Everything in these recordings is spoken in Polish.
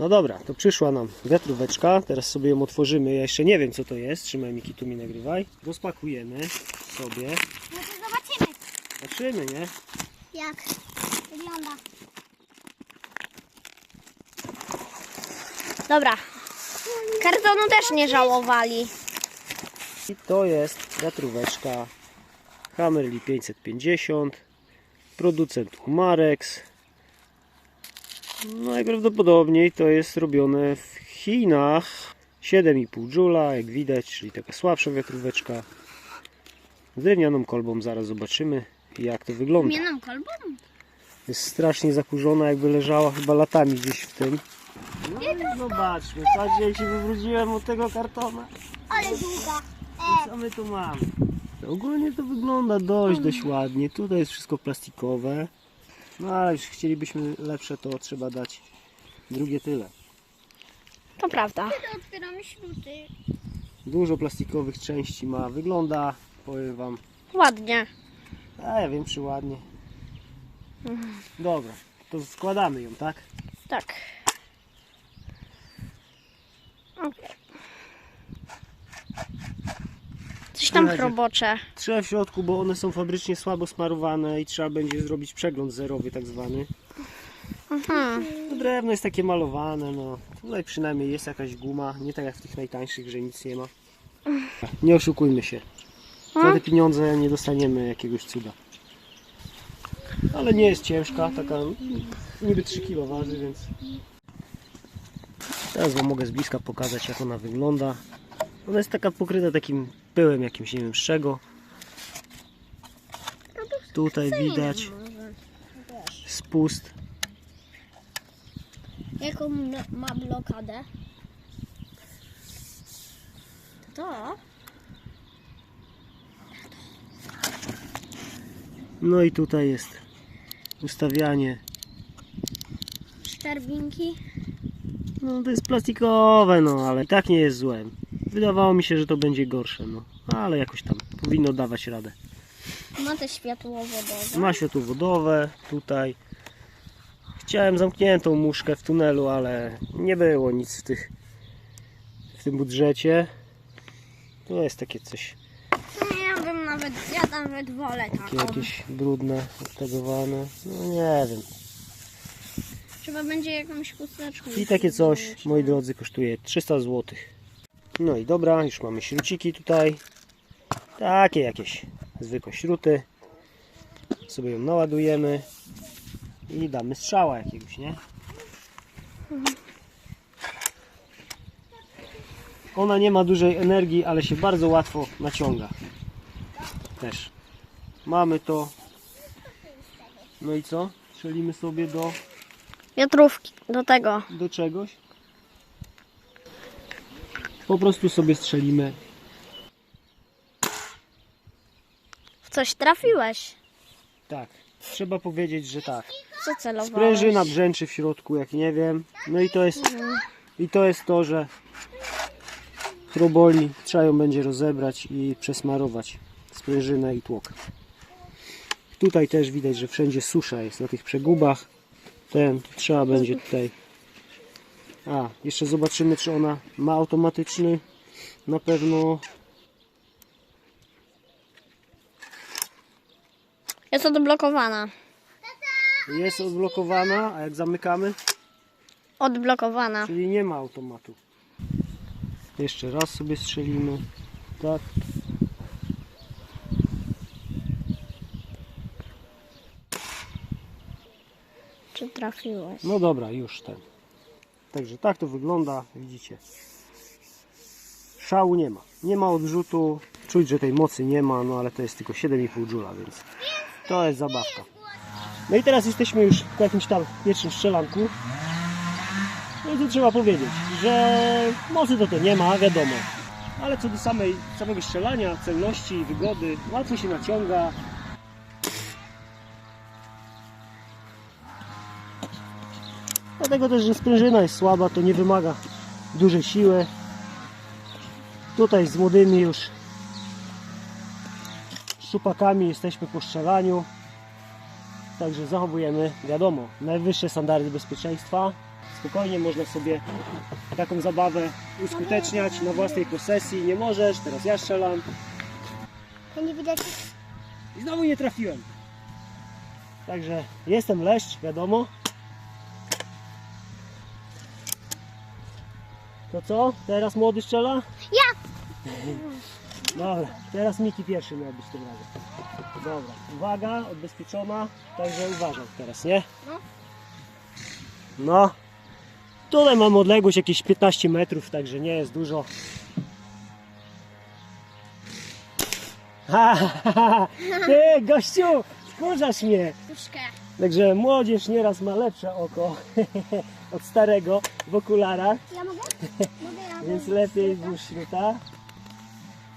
No dobra, to przyszła nam wiatróweczka. Teraz sobie ją otworzymy. Ja jeszcze nie wiem co to jest. Trzymaj Miki, tu mi nagrywaj. Rozpakujemy sobie. No to zobaczymy, Patrzymy, nie? jak wygląda. Dobra. Kartonu też nie żałowali. I to jest wiatróweczka Hammerli 550. Producent Umarex. Najprawdopodobniej to jest robione w Chinach. 7,5 Joula, jak widać, czyli taka słabsza wiatróweczka. Z drewnianą kolbą zaraz zobaczymy jak to wygląda. Mianą kolbą? Jest strasznie zakurzona, jakby leżała chyba latami gdzieś w tym. No i zobaczmy, patrzcie jak się wywróciłem od tego kartona. Ale długa. I co my tu mamy? Ogólnie to wygląda dość, dość ładnie. Tutaj jest wszystko plastikowe. No ale już chcielibyśmy lepsze, to trzeba dać drugie tyle. To prawda. Kiedy otwieramy śruty? Dużo plastikowych części ma. Wygląda, powiem wam, Ładnie. a ja wiem, czy ładnie. Dobra, to składamy ją, tak? Tak. Okej. Coś tam razie. chrobocze. Trzeba w środku, bo one są fabrycznie słabo smarowane i trzeba będzie zrobić przegląd zerowy tak zwany. Mhm. To drewno jest takie malowane, no. Tutaj przynajmniej jest jakaś guma, nie tak jak w tych najtańszych, że nic nie ma. Nie oszukujmy się. Za te pieniądze nie dostaniemy jakiegoś cuda. Ale nie jest ciężka, taka niby 3 kg waży, więc teraz wam mogę z bliska pokazać jak ona wygląda. Ona jest taka pokryta takim pyłem jakimś, nie wiem z czego. Tutaj widać spust. Jaką ma blokadę? To? No i tutaj jest ustawianie. Szczerbinki. No to jest plastikowe, no ale tak nie jest złe. Wydawało mi się, że to będzie gorsze, no ale jakoś tam powinno dawać radę. Ma te światłowodowe. Ma światłowodowe tutaj. Chciałem zamkniętą muszkę w tunelu, ale nie było nic w tych w tym budżecie. To jest takie coś, Ja bym nawet, ja nawet wolę takie taką. jakieś brudne, odtagowane. No nie wiem. Trzeba będzie jakąś chusteczką. I takie coś, moi drodzy, kosztuje 300 zł. No i dobra, już mamy śruciki tutaj. Takie jakieś zwykłe śruty. Sobie ją naładujemy i damy strzała jakiegoś, nie? Ona nie ma dużej energii, ale się bardzo łatwo naciąga. Też. Mamy to. No i co? Strzelimy sobie do Wiatrówki do tego. do czegoś. Po prostu sobie strzelimy. W coś trafiłeś. Tak. Trzeba powiedzieć, że tak. Co celowałeś? Sprężyna brzęczy w środku, jak nie wiem. No i to jest i to jest to, że chroboli trzeba ją będzie rozebrać i przesmarować sprężynę i tłok. Tutaj też widać, że wszędzie susza jest na tych przegubach. Ten trzeba będzie tutaj. A, jeszcze zobaczymy, czy ona ma automatyczny. Na pewno Jest odblokowana. jest odblokowana, a jak zamykamy, Odblokowana. czyli nie ma automatu. Jeszcze raz sobie strzelimy. Tak. Czy trafiłeś? No dobra, już ten. Także tak to wygląda, widzicie. Szału nie ma. Nie ma odrzutu. Czuć, że tej mocy nie ma, no ale to jest tylko 7,5 Joula, więc to jest zabawka. No i teraz jesteśmy już w jakimś tam pierwszym strzelanku. No i tu trzeba powiedzieć, że mocy to to nie ma, wiadomo. Ale co do samej, samego strzelania, celności, wygody, łatwo się naciąga. Dlatego też, że sprężyna jest słaba, to nie wymaga dużej siły. Tutaj z młodymi już szczupakami jesteśmy po strzelaniu. Także zachowujemy, wiadomo, najwyższe standardy bezpieczeństwa. Spokojnie można sobie taką zabawę uskuteczniać na własnej posesji. Nie możesz, teraz ja strzelam. To nie widać. I znowu nie trafiłem. Także jestem leszcz, wiadomo. To co? Teraz młody strzela? Ja! Dobra, teraz Miki pierwszy miał być tym razem. Dobra, uwaga, odbezpieczona, także uważaj teraz, nie? No. No. Tutaj mam odległość jakieś 15 metrów, także nie jest dużo. Ha, ha, ha. Ty, gościu, wkurzasz mnie. Puszkę. Także młodzież nieraz ma lepsze oko od starego w okularach, Ja mogę? Mogę ja. więc lepiej włóż śruta,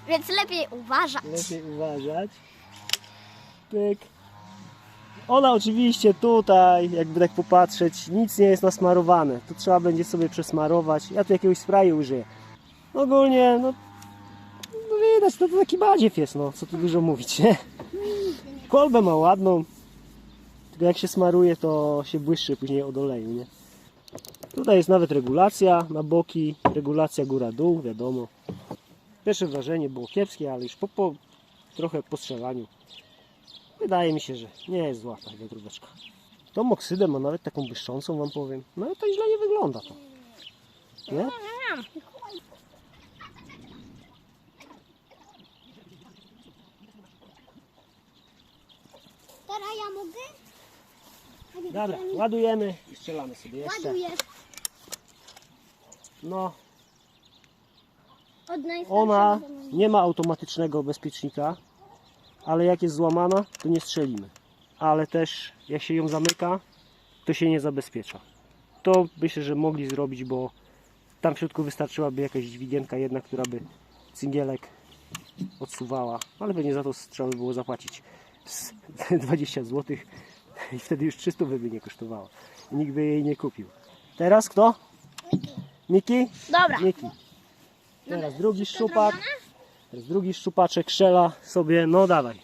Więc lepiej uważać. lepiej uważać. Pyk. Ona oczywiście tutaj, jakby tak popatrzeć, nic nie jest nasmarowane. To trzeba będzie sobie przesmarować. Ja tu jakiegoś sprayu użyję. Ogólnie, no, no widać, to, to taki badziew jest, no, co tu dużo mówić, nie? Kolbę ma ładną, tylko jak się smaruje, to się błyszczy później od oleju, nie? Tutaj jest nawet regulacja na boki, regulacja góra-dół, wiadomo. Pierwsze wrażenie było kiepskie, ale już po, po trochę postrzelaniu wydaje mi się, że nie jest zła ta wiatróweczka. Tą oksydę ma nawet taką błyszczącą, wam powiem. No to źle nie wygląda to. Nie? Teraz ja mogę? Dobra, ładujemy i strzelamy sobie jeszcze. Ładuję. No, Od ona do nie ma automatycznego bezpiecznika, ale jak jest złamana, to nie strzelimy. Ale też jak się ją zamyka, to się nie zabezpiecza. To myślę, że mogli zrobić, bo tam w środku wystarczyłaby jakaś dźwigienka jedna, która by cyngielek odsuwała, ale pewnie za to trzeba by było zapłacić z 20 zł i wtedy już 300 by nie kosztowało. Nikt by jej nie kupił. Teraz kto? Miki? Dobra. Miki. Teraz drugi szczupak. Teraz drugi szczupaczek szela sobie. No dawaj.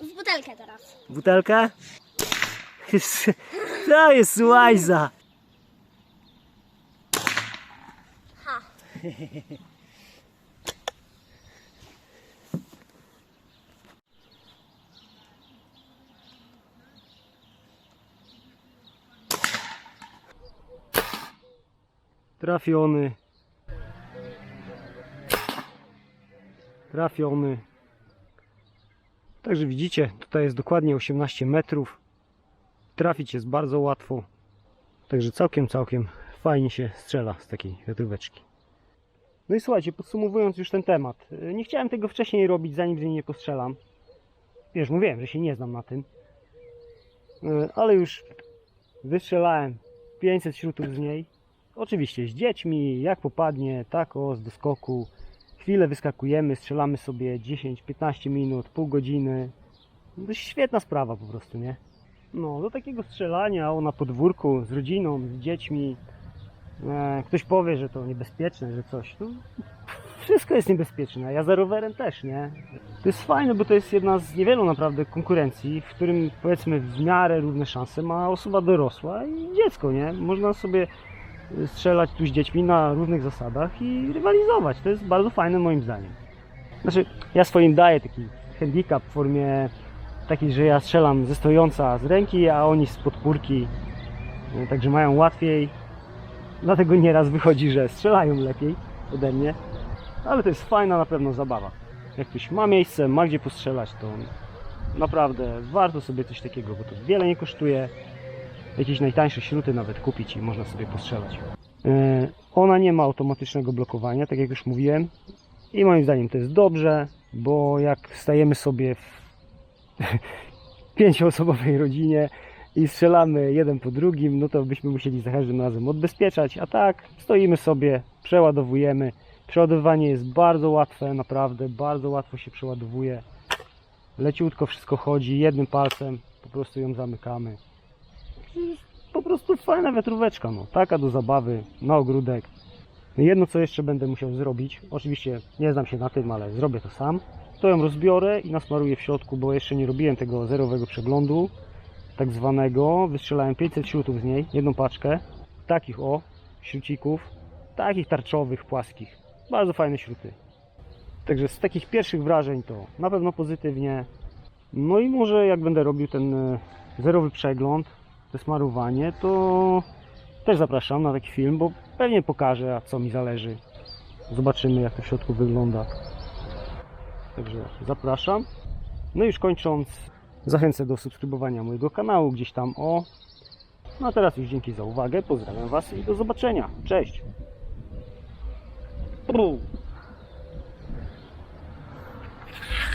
W butelkę teraz. Butelkę. To jest łajza. Ha. Trafiony. Trafiony. Także widzicie, tutaj jest dokładnie 18 metrów. Trafić jest bardzo łatwo. Także całkiem, całkiem fajnie się strzela z takiej wiatróweczki. No i słuchajcie, podsumowując już ten temat. Nie chciałem tego wcześniej robić, zanim z niej nie postrzelam. Wiesz, mówiłem, że się nie znam na tym. Y, Ale już wystrzelałem 500 śrutów z niej. Oczywiście z dziećmi, jak popadnie, tak o, z doskoku. Chwilę wyskakujemy, strzelamy sobie 10-15 minut, pół godziny. To jest świetna sprawa po prostu, nie? No, do takiego strzelania o na podwórku z rodziną, z dziećmi. E, ktoś powie, że to niebezpieczne, że coś. No, wszystko jest niebezpieczne, ja za rowerem też, nie? To jest fajne, bo to jest jedna z niewielu naprawdę konkurencji, w którym powiedzmy w miarę równe szanse ma osoba dorosła i dziecko, nie? Można sobie strzelać tu z dziećmi na różnych zasadach i rywalizować. To jest bardzo fajne moim zdaniem. Znaczy, ja swoim daję taki handicap w formie takiej, że ja strzelam ze stojąca z ręki, a oni z podpórki, e, także mają łatwiej. Dlatego nieraz wychodzi, że strzelają lepiej ode mnie, ale to jest fajna na pewno zabawa. Jak ktoś ma miejsce, ma gdzie postrzelać, to naprawdę warto sobie coś takiego, bo to wiele nie kosztuje jakieś najtańsze śruty nawet kupić i można sobie postrzelać. E, Ona nie ma automatycznego blokowania, tak jak już mówiłem. I moim zdaniem to jest dobrze, bo jak stajemy sobie w pięcioosobowej rodzinie i strzelamy jeden po drugim, no to byśmy musieli za każdym razem odbezpieczać, a tak stoimy sobie, przeładowujemy. Przeładowanie jest bardzo łatwe, naprawdę bardzo łatwo się przeładowuje. Leciutko wszystko chodzi, jednym palcem po prostu ją zamykamy po prostu fajna wiatróweczka, no, taka do zabawy, na ogródek. Jedno co jeszcze będę musiał zrobić, oczywiście nie znam się na tym, ale zrobię to sam, to ją rozbiorę i nasmaruję w środku, bo jeszcze nie robiłem tego zerowego przeglądu tak zwanego. Wystrzelałem 500 śrutów z niej, jedną paczkę. Takich o, śrucików. Takich tarczowych, płaskich. Bardzo fajne śruty. Także z takich pierwszych wrażeń to na pewno pozytywnie. No i może jak będę robił ten e, zerowy przegląd, to smarowanie, to też zapraszam na taki film, bo pewnie pokażę, a co mi zależy. Zobaczymy jak to w środku wygląda. Także zapraszam. No i już kończąc, zachęcę do subskrybowania mojego kanału gdzieś tam o. No a teraz już dzięki za uwagę, pozdrawiam Was i do zobaczenia. Cześć! Pru.